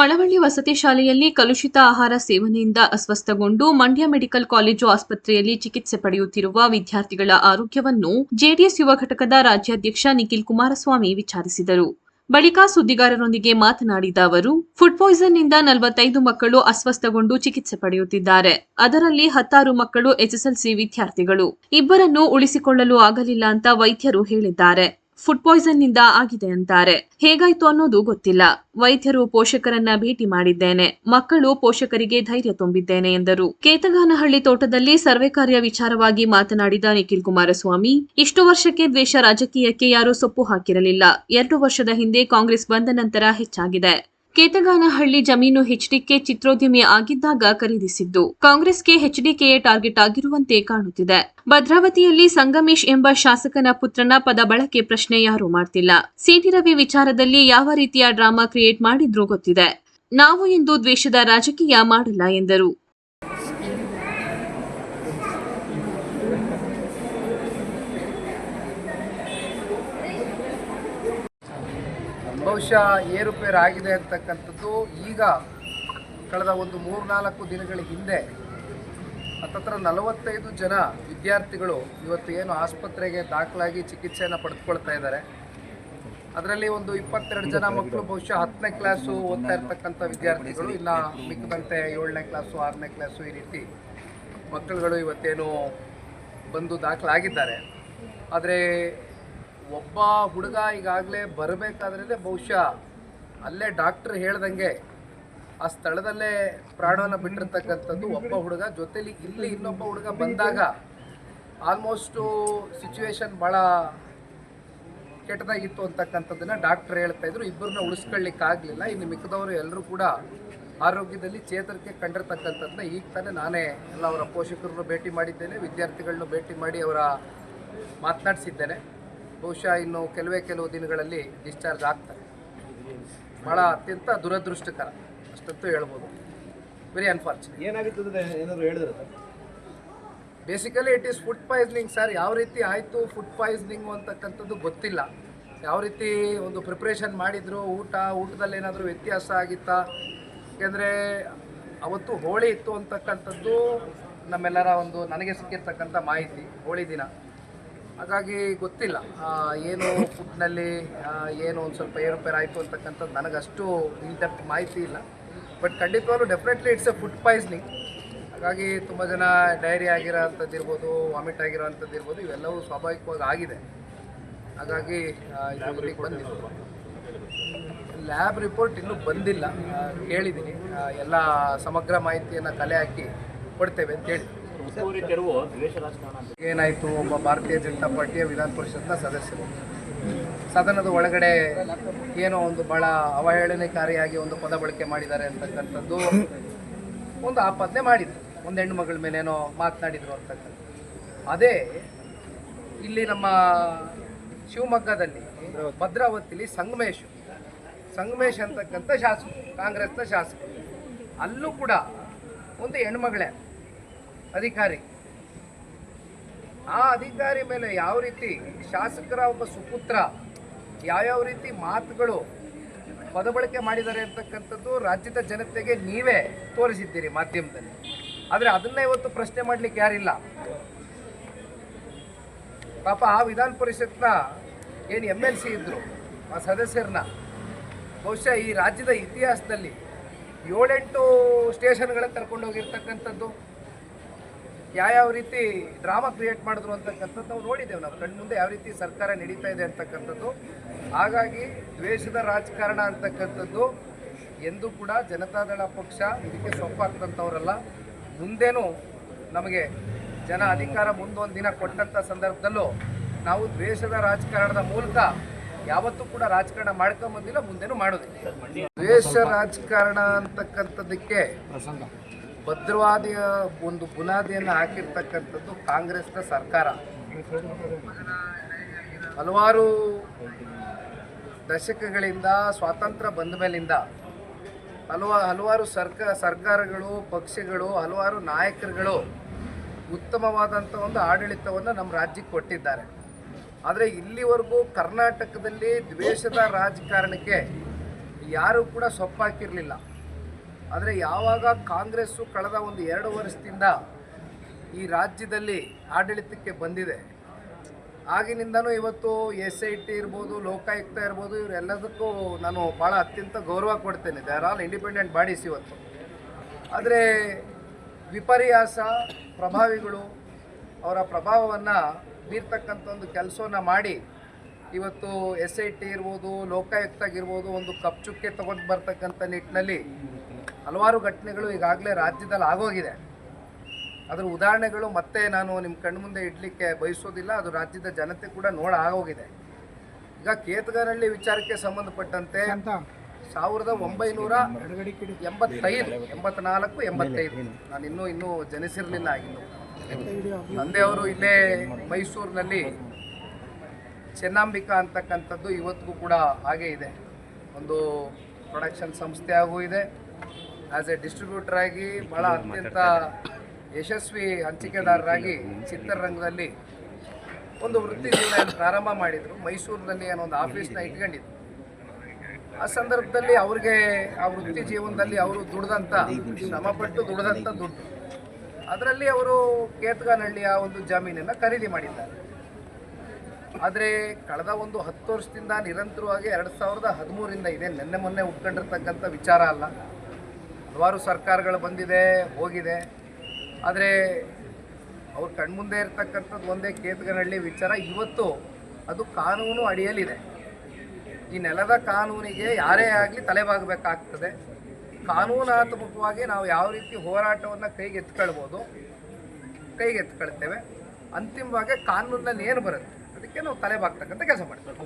ಮಳವಳ್ಳಿ ವಸತಿ ಶಾಲೆಯಲ್ಲಿ ಕಲುಷಿತ ಆಹಾರ ಸೇವನೆಯಿಂದ ಅಸ್ವಸ್ಥಗೊಂಡು ಮಂಡ್ಯ ಮೆಡಿಕಲ್ ಕಾಲೇಜು ಆಸ್ಪತ್ರೆಯಲ್ಲಿ ಚಿಕಿತ್ಸೆ ಪಡೆಯುತ್ತಿರುವ ವಿದ್ಯಾರ್ಥಿಗಳ ಆರೋಗ್ಯವನ್ನು ಜೆಡಿಎಸ್ ಯುವ ಘಟಕದ ರಾಜ್ಯಾಧ್ಯಕ್ಷ ನಿಖಿಲ್ ಕುಮಾರಸ್ವಾಮಿ ವಿಚಾರಿಸಿದರು. ಬಳಿಕ ಸುದ್ದಿಗಾರರೊಂದಿಗೆ ಮಾತನಾಡಿದ ಅವರು, ಫುಡ್ ಪಾಯ್ಸನ್ನಿಂದ ನಲವತ್ತೈದು ಮಕ್ಕಳು ಅಸ್ವಸ್ಥಗೊಂಡು ಚಿಕಿತ್ಸೆ ಪಡೆಯುತ್ತಿದ್ದಾರೆ. ಅದರಲ್ಲಿ ಹತ್ತಾರು ಮಕ್ಕಳು ಎಸ್ಎಸ್ಎಲ್ಸಿ ವಿದ್ಯಾರ್ಥಿಗಳು. ಇಬ್ಬರನ್ನು ಉಳಿಸಿಕೊಳ್ಳಲು ಆಗಲಿಲ್ಲ ಅಂತ ವೈದ್ಯರು ಹೇಳಿದ್ದಾರೆ. ಫುಡ್ ಪಾಯ್ಸನ್ನಿಂದ ಆಗಿದೆ ಅಂತಾರೆ. ಹೇಗಾಯ್ತು ಅನ್ನೋದು ಗೊತ್ತಿಲ್ಲ. ವೈದ್ಯರು ಪೋಷಕರನ್ನ ಭೇಟಿ ಮಾಡಿದ್ದೇನೆ. ಮಕ್ಕಳು ಪೋಷಕರಿಗೆ ಧೈರ್ಯ ತುಂಬಿದ್ದೇನೆ ಎಂದರು. ಕೇತಗಾನಹಳ್ಳಿ ತೋಟದಲ್ಲಿ ಸರ್ವೆ ಕಾರ್ಯ ವಿಚಾರವಾಗಿ ಮಾತನಾಡಿದ ನಿಖಿಲ್ ಕುಮಾರಸ್ವಾಮಿ, ಇಷ್ಟು ವರ್ಷಕ್ಕೆ ದ್ವೇಷ ರಾಜಕೀಯಕ್ಕೆ ಯಾರೂ ಸೊಪ್ಪು ಹಾಕಿರಲಿಲ್ಲ. ಎರಡು ವರ್ಷದ ಹಿಂದೆ ಕಾಂಗ್ರೆಸ್ ಬಂದ ನಂತರ ಹೆಚ್ಚಾಗಿದೆ. ಕೇತಗಾನಹಳ್ಳಿ ಜಮೀನು ಹೆಚ್ಡಿಕೆ ಚಿತ್ರೋದ್ಯಮಿ ಆಗಿದ್ದಾಗ ಖರೀದಿಸಿದ್ದು. ಕಾಂಗ್ರೆಸ್ಗೆ ಎಚ್ಡಿಕೆಯೇ ಟಾರ್ಗೆಟ್ ಆಗಿರುವಂತೆ ಕಾಣುತ್ತಿದೆ. ಭದ್ರಾವತಿಯಲ್ಲಿ ಸಂಗಮೇಶ್ ಎಂಬ ಶಾಸಕನ ಪುತ್ರನ ಪದ ಬಳಕೆ ಪ್ರಶ್ನೆ ಯಾರೂ ಮಾಡ್ತಿಲ್ಲ. ಸಿಟಿ ರವಿ ವಿಚಾರದಲ್ಲಿ ಯಾವ ರೀತಿಯ ಡ್ರಾಮಾ ಕ್ರಿಯೇಟ್ ಮಾಡಿದ್ರೂ ಗೊತ್ತಿದೆ. ನಾವು ಇಂದು ದ್ವೇಷದ ರಾಜಕೀಯ ಮಾಡಲ್ಲ ಎಂದರು. ಬಹುಶಃ ಏರುಪೇರು ಆಗಿದೆ ಅಂತಕ್ಕಂಥದ್ದು ಈಗ ಕಳೆದ ಒಂದು ಮೂರ್ನಾಲ್ಕು ದಿನಗಳ ಹಿಂದೆ. ಹತ್ತತ್ರ ನಲವತ್ತೈದು ಜನ ವಿದ್ಯಾರ್ಥಿಗಳು ಇವತ್ತು ಏನು ಆಸ್ಪತ್ರೆಗೆ ದಾಖಲಾಗಿ ಚಿಕಿತ್ಸೆಯನ್ನು ಪಡೆದುಕೊಳ್ತಾ ಇದ್ದಾರೆ. ಅದರಲ್ಲಿ ಒಂದು ಇಪ್ಪತ್ತೆರಡು ಜನ ಮಕ್ಕಳು ಬಹುಶಃ ಹತ್ತನೇ ಕ್ಲಾಸು ಓದ್ತಾ ಇರ್ತಕ್ಕಂಥ ವಿದ್ಯಾರ್ಥಿಗಳು, ಇನ್ನು ಮಿಕ್ಕದಂತೆ ಏಳನೇ ಕ್ಲಾಸು, ಆರನೇ ಕ್ಲಾಸು ಈ ರೀತಿ ಮಕ್ಕಳುಗಳು ಇವತ್ತೇನು ಬಂದು ದಾಖಲಾಗಿದ್ದಾರೆ. ಆದರೆ ಒಬ್ಬ ಹುಡುಗ ಈಗಾಗಲೇ ಬರಬೇಕಾದ್ರೆ ಬಹುಶಃ ಅಲ್ಲೇ ಡಾಕ್ಟರ್ ಹೇಳ್ದಂಗೆ ಆ ಸ್ಥಳದಲ್ಲೇ ಪ್ರಾಣವನ್ನು ಬಿಟ್ಟಿರ್ತಕ್ಕಂಥದ್ದು ಒಬ್ಬ ಹುಡುಗ. ಜೊತೆಲಿ ಇಲ್ಲಿ ಇನ್ನೊಬ್ಬ ಹುಡುಗ ಬಂದಾಗ ಆಲ್ಮೋಸ್ಟು ಸಿಚುವೇಶನ್ ಭಾಳ ಕೆಟ್ಟದಾಗಿತ್ತು ಅಂತಕ್ಕಂಥದ್ದನ್ನು ಡಾಕ್ಟ್ರ್ ಹೇಳ್ತಾ ಇದ್ರು. ಇಬ್ಬರನ್ನ ಉಳಿಸ್ಕೊಳ್ಳಿಕ್ಕಾಗಲಿಲ್ಲ ಇನ್ನು ಮಿಕ್ಕದವರು ಎಲ್ಲರೂ ಕೂಡ ಆರೋಗ್ಯದಲ್ಲಿ ಚೇತರಿಕೆ ಕಂಡಿರ್ತಕ್ಕಂಥದ್ದನ್ನ ಈಗ ತಾನೇ ನಾನೇ ಎಲ್ಲ ಅವರ ಪೋಷಕರನ್ನು ಭೇಟಿ ಮಾಡಿದ್ದೇನೆ, ವಿದ್ಯಾರ್ಥಿಗಳನ್ನು ಭೇಟಿ ಮಾಡಿ ಅವರ ಮಾತನಾಡಿಸಿದ್ದೇನೆ. ಬಹುಶಃ ಇನ್ನು ಕೆಲವೇ ಕೆಲವು ದಿನಗಳಲ್ಲಿ ಡಿಸ್ಚಾರ್ಜ್ ಆಗ್ತಾರೆ. ಭಾಳ ಅತ್ಯಂತ ದುರದೃಷ್ಟಕರ ಅಷ್ಟಂತೂ ಹೇಳ್ಬೋದು. ವೆರಿ ಅನ್ಫಾರ್ಚುನೇಟ್ ಏನಾಗಿತ್ತು ಏನಾದರೂ ಹೇಳಿದ್ರು? Basically it is food poisoning sir ಯಾವ ರೀತಿ ಆಯಿತು ಫುಡ್ ಪಾಯ್ಸನಿಂಗು ಅಂತಕ್ಕಂಥದ್ದು ಗೊತ್ತಿಲ್ಲ. ಯಾವ ರೀತಿ ಒಂದು ಪ್ರಿಪ್ರೇಷನ್ ಮಾಡಿದ್ರು ಊಟ ಊಟದಲ್ಲಿ ಏನಾದರೂ ವ್ಯತ್ಯಾಸ ಆಗಿತ್ತಾ? ಯಾಕೆಂದರೆ ಅವತ್ತು ಹೋಳಿ ಇತ್ತು ಅಂತಕ್ಕಂಥದ್ದು ನಮ್ಮೆಲ್ಲರ ಒಂದು ನನಗೆ ಸಿಕ್ಕಿರ್ತಕ್ಕಂಥ ಮಾಹಿತಿ ಹೋಳಿ ದಿನ. ಹಾಗಾಗಿ ಗೊತ್ತಿಲ್ಲ. ಏನು ಫುಡ್ನಲ್ಲಿ ಏನು ಒಂದು ಸ್ವಲ್ಪ ಏರುಪೇರು ಆಯಿತು ಅಂತಕ್ಕಂಥದ್ದು ನನಗಷ್ಟು ಇನ್ ಡೆಪ್ತ್ ಮಾಹಿತಿ ಇಲ್ಲ. ಬಟ್ ಖಂಡಿತವಾಗ್ಲೂ definitely it's a food poisoning. ಹಾಗಾಗಿ ತುಂಬ ಜನ ಡೈರಿ ಆಗಿರೋ ಅಂಥದ್ದು ಇರ್ಬೋದು ವಾಮಿಟ್ ಆಗಿರೋ ಅಂಥದ್ದು ಇರ್ಬೋದು ಇವೆಲ್ಲವೂ ಸ್ವಾಭಾವಿಕವಾಗಿ ಆಗಿದೆ. ಹಾಗಾಗಿ ಇದು ಲ್ಯಾಬ್ ರಿಪೋರ್ಟ್ ಇನ್ನೂ ಬಂದಿಲ್ಲ. ಕೇಳಿದ್ದೀನಿ ಎಲ್ಲ ಸಮಗ್ರ ಮಾಹಿತಿಯನ್ನು ಕಲೆ ಹಾಕಿ ಕೊಡ್ತೇವೆ ಅಂತ ಏನಾಯಿತು? ಒಬ್ಬ ಭಾರತೀಯ ಜನತಾ ಪಾರ್ಟಿಯ ವಿಧಾನ ಪರಿಷತ್ನ ಸದಸ್ಯರು. ಸದನದ ಒಳಗಡೆ ಏನೋ ಒಂದು ಬಹಳ ಅವಹೇಳನಕಾರಿಯಾಗಿ ಒಂದು ಪದ ಬಳಕೆ ಮಾಡಿದ್ದಾರೆ ಅಂತಕ್ಕಂಥದ್ದು ಒಂದು ಆಪಾದನೆ ಮಾಡಿದ್ರು. ಒಂದು ಹೆಣ್ಣು ಮಗಳ ಮೇಲೇನೋ ಮಾತನಾಡಿದ್ರು ಅಂತಕ್ಕಂಥದ್ದು. ಅದೇ ಇಲ್ಲಿ ನಮ್ಮ ಶಿವಮೊಗ್ಗದಲ್ಲಿ ಭದ್ರಾವತಿಲಿ ಸಂಗಮೇಶ್. ಸಂಗಮೇಶ್ ಅಂತಕ್ಕಂಥ ಶಾಸಕ ಕಾಂಗ್ರೆಸ್ನ ಶಾಸಕ ಅಲ್ಲೂ ಕೂಡ ಒಂದು ಹೆಣ್ಮಗಳೇ ಅಧಿಕಾರಿ. ಆ ಅಧಿಕಾರಿ ಮೇಲೆ ಯಾವ ರೀತಿ ಶಾಸಕರ ಒಬ್ಬ ಸುಪುತ್ರ ಯಾವ್ಯಾವ ರೀತಿ ಮಾತುಗಳು ಪದಬಳಕೆ ಮಾಡಿದ್ದಾರೆ ಅಂತಕ್ಕಂಥದ್ದು ರಾಜ್ಯದ ಜನತೆಗೆ ನೀವೇ ತೋರಿಸಿದ್ದೀರಿ ಮಾಧ್ಯಮದಲ್ಲಿ. ಆದರೆ ಅದನ್ನ ಇವತ್ತು ಪ್ರಶ್ನೆ ಮಾಡಲಿಕ್ಕೆ ಯಾರಿಲ್ಲ. ಪಾಪ ಆ ವಿಧಾನ ಪರಿಷತ್ನ ಏನು ಎಂ ಎಲ್ ಸಿ ಇದ್ದರು ಆ ಸದಸ್ಯರನ್ನ. ಬಹುಶಃ ಈ ರಾಜ್ಯದ ಇತಿಹಾಸದಲ್ಲಿ ಏಳೆಂಟು ಸ್ಟೇಷನ್ಗಳನ್ನು ಕರ್ಕೊಂಡು ಹೋಗಿರ್ತಕ್ಕಂಥದ್ದು ಯಾವ್ಯಾವ ರೀತಿ ಡ್ರಾಮಾ ಕ್ರಿಯೇಟ್ ಮಾಡಿದ್ರು ಅಂತಕ್ಕಂಥದ್ದು ನಾವು ನೋಡಿದ್ದೇವೆ. ನಾವು ಕಣ್ಮುಂದೆ ಯಾವ ರೀತಿ ಸರ್ಕಾರ ನಡೀತಾ ಇದೆ ಅಂತಕ್ಕಂಥದ್ದು. ಹಾಗಾಗಿ ದ್ವೇಷದ ರಾಜಕಾರಣ ಅಂತಕ್ಕಂಥದ್ದು ಎಂದೂ ಕೂಡ ಜನತಾದಳ ಪಕ್ಷ ಇದಕ್ಕೆ ಸೊಪ್ಪಾಗ್ತಂಥವ್ರಲ್ಲ. ಮುಂದೇನೂ ನಮಗೆ ಜನ ಅಧಿಕಾರ ಮುಂದೊಂದು ದಿನ ಕೊಟ್ಟಂಥ ಸಂದರ್ಭದಲ್ಲೂ ನಾವು ದ್ವೇಷದ ರಾಜಕಾರಣದ ಮೂಲಕ ಯಾವತ್ತೂ ಕೂಡ ರಾಜಕಾರಣ ಮಾಡ್ಕೊಂಬಂದಿಲ್ಲ, ಮುಂದೇನೂ ಮಾಡೋದಿಲ್ಲ. ದ್ವೇಷ ರಾಜಕಾರಣ ಅಂತಕ್ಕಂಥದ್ದಕ್ಕೆ ಭದ್ರವಾದಿಯ ಒಂದು ಬುನಾದಿಯನ್ನು ಹಾಕಿರ್ತಕ್ಕಂಥದ್ದು ಕಾಂಗ್ರೆಸ್ನ ಸರ್ಕಾರ. ಹಲವಾರು ದಶಕಗಳಿಂದ, ಸ್ವಾತಂತ್ರ್ಯ ಬಂದ ಮೇಲಿಂದ ಹಲವ, ಹಲವಾರು ಸರ್ಕ, ಸರ್ಕಾರಗಳು, ಪಕ್ಷಗಳು, ಹಲವಾರು ನಾಯಕರುಗಳು ಉತ್ತಮವಾದಂಥ ಒಂದು ಆಡಳಿತವನ್ನು ನಮ್ಮ ರಾಜ್ಯಕ್ಕೆ ಕೊಟ್ಟಿದ್ದಾರೆ. ಆದರೆ ಇಲ್ಲಿವರೆಗೂ ಕರ್ನಾಟಕದಲ್ಲಿ ದ್ವೇಷದ ರಾಜಕಾರಣಕ್ಕೆ ಯಾರೂ ಕೂಡ ಸೊಪ್ಪಾಕಿರಲಿಲ್ಲ. ಆದರೆ ಯಾವಾಗ ಕಾಂಗ್ರೆಸ್ಸು ಕಳೆದ ಒಂದು ಎರಡು ವರ್ಷದಿಂದ ಈ ರಾಜ್ಯದಲ್ಲಿ ಆಡಳಿತಕ್ಕೆ ಬಂದಿದೆ, ಆಗಿನಿಂದನೂ ಇವತ್ತು ಎಸ್ ಐ ಟಿ ಇರ್ಬೋದು, ಲೋಕಾಯುಕ್ತ ಇರ್ಬೋದು, ಇವರೆಲ್ಲದಕ್ಕೂ ನಾನು ಭಾಳ ಅತ್ಯಂತ ಗೌರವ ಕೊಡ್ತೇನೆ. They are all independent bodies ಇವತ್ತು. ಆದರೆ ವಿಪರ್ಯಾಸ, ಪ್ರಭಾವಿಗಳು ಅವರ ಪ್ರಭಾವವನ್ನು ಬೀರ್ತಕ್ಕಂಥ ಒಂದು ಕೆಲಸವನ್ನು ಮಾಡಿ ಇವತ್ತು ಎಸ್ ಐ ಟಿ ಇರ್ಬೋದು ಲೋಕಾಯುಕ್ತಾಗಿರ್ಬೋದು ಒಂದು ಕಪ್ಚುಕ್ಕೆ ತಗೊಂಡು ಬರ್ತಕ್ಕಂಥ ನಿಟ್ಟಿನಲ್ಲಿ ಹಲವಾರು ಘಟನೆಗಳು ಈಗಾಗಲೇ ರಾಜ್ಯದಲ್ಲಿ ಆಗೋಗಿದೆ. ಅದರ ಉದಾಹರಣೆಗಳು ಮತ್ತೆ ನಾನು ನಿಮ್ಮ ಕಣ್ಣು ಮುಂದೆ ಇಡಲಿಕ್ಕೆ ಬಯಸೋದಿಲ್ಲ ಅದು ರಾಜ್ಯದ ಜನತೆ ಕೂಡ ನೋಡ ಆಗೋಗಿದೆ. ಈಗ ಕೇತಗನಹಳ್ಳಿ ವಿಚಾರಕ್ಕೆ ಸಂಬಂಧಪಟ್ಟಂತೆ ಸಾವಿರದ ಒಂಬೈನೂರ ಎಂಬತ್ತೈದು ಎಂಬತ್ನಾಲ್ಕು ಎಂಬತ್ತೈದು. ನಾನು ಇನ್ನೂ ಇನ್ನೂ ಜನಿಸಿರಲಿಲ್ಲ ಆಗಿನ್ನು ತಂದೆಯವರು ಇಲ್ಲೇ ಮೈಸೂರಿನಲ್ಲಿ ಚೆನ್ನಾಂಬಿಕಾ ಅಂತಕ್ಕಂಥದ್ದು ಇವತ್ತಿಗೂ ಕೂಡ ಹಾಗೇ ಇದೆ. ಒಂದು ಪ್ರೊಡಕ್ಷನ್ ಸಂಸ್ಥೆ ಆಗೂ ಇದೆ. ಆ್ಯಸ್ ಎ ಡಿಸ್ಟ್ರಿಬ್ಯೂಟರ್ ಆಗಿ ಭಾಳ ಅತ್ಯಂತ ಯಶಸ್ವಿ ಹಂಚಿಕೆದಾರರಾಗಿ ಚಿತ್ರರಂಗದಲ್ಲಿ ಒಂದು ವೃತ್ತಿ ಜೀವನ ಪ್ರಾರಂಭ ಮಾಡಿದರು. ಮೈಸೂರಿನಲ್ಲಿ ಏನೋ ಒಂದು ಆಫೀಸ್ನ ಇಟ್ಕೊಂಡಿದ್ರು. ಆ ಸಂದರ್ಭದಲ್ಲಿ ಅವ್ರಿಗೆ ಆ ವೃತ್ತಿ ಜೀವನದಲ್ಲಿ ಅವರು ದುಡ್ದಂಥ ಶ್ರಮಪಟ್ಟು ದುಡ್ದಂಥ ದುಡ್ಡು. ಅದರಲ್ಲಿ ಅವರು ಕೇತಗಾನಹಳ್ಳಿಯ ಒಂದು ಜಮೀನನ್ನು ಖರೀದಿ ಮಾಡಿದ್ದಾರೆ. ಆದರೆ ಕಳೆದ ಒಂದು ಹತ್ತು ವರ್ಷದಿಂದ ನಿರಂತರವಾಗಿ ಎರಡು ಸಾವಿರದ ಹದಿಮೂರಿಂದ ಇದೆ. ನಿನ್ನೆ ಮೊನ್ನೆ ಉಟ್ಕೊಂಡಿರ್ತಕ್ಕಂಥ ವಿಚಾರ ಅಲ್ಲ. ಹಲವಾರು ಸರ್ಕಾರಗಳು ಬಂದಿದೆ, ಹೋಗಿದೆ. ಆದರೆ ಅವ್ರ ಕಣ್ಮುಂದೆ ಇರತಕ್ಕಂಥದ್ದು ಒಂದೇ ಕೇತಗನಹಳ್ಳಿ ವಿಚಾರ. ಇವತ್ತು ಅದು ಕಾನೂನು ಅಡಿಯಲ್ಲಿದೆ. ಈ ನೆಲದ ಕಾನೂನಿಗೆ ಯಾರೇ ಆಗಲಿ ತಲೆಬಾಗಬೇಕಾಗ್ತದೆ. ಕಾನೂನಾತ್ಮಕವಾಗಿ ನಾವು ಯಾವ ರೀತಿ ಹೋರಾಟವನ್ನು ಕೈಗೆತ್ಕೊಳ್ಬೋದು ಕೈಗೆತ್ಕೊಳ್ತೇವೆ ಅಂತಿಮವಾಗಿ ಕಾನೂನಲ್ಲಿ ಏನು ಬರುತ್ತೆ, ಅದಕ್ಕೆ ನಾವು ತಲೆಬಾಗ್ತಕ್ಕಂಥ ಕೆಲಸ ಮಾಡ್ತೀವಿ.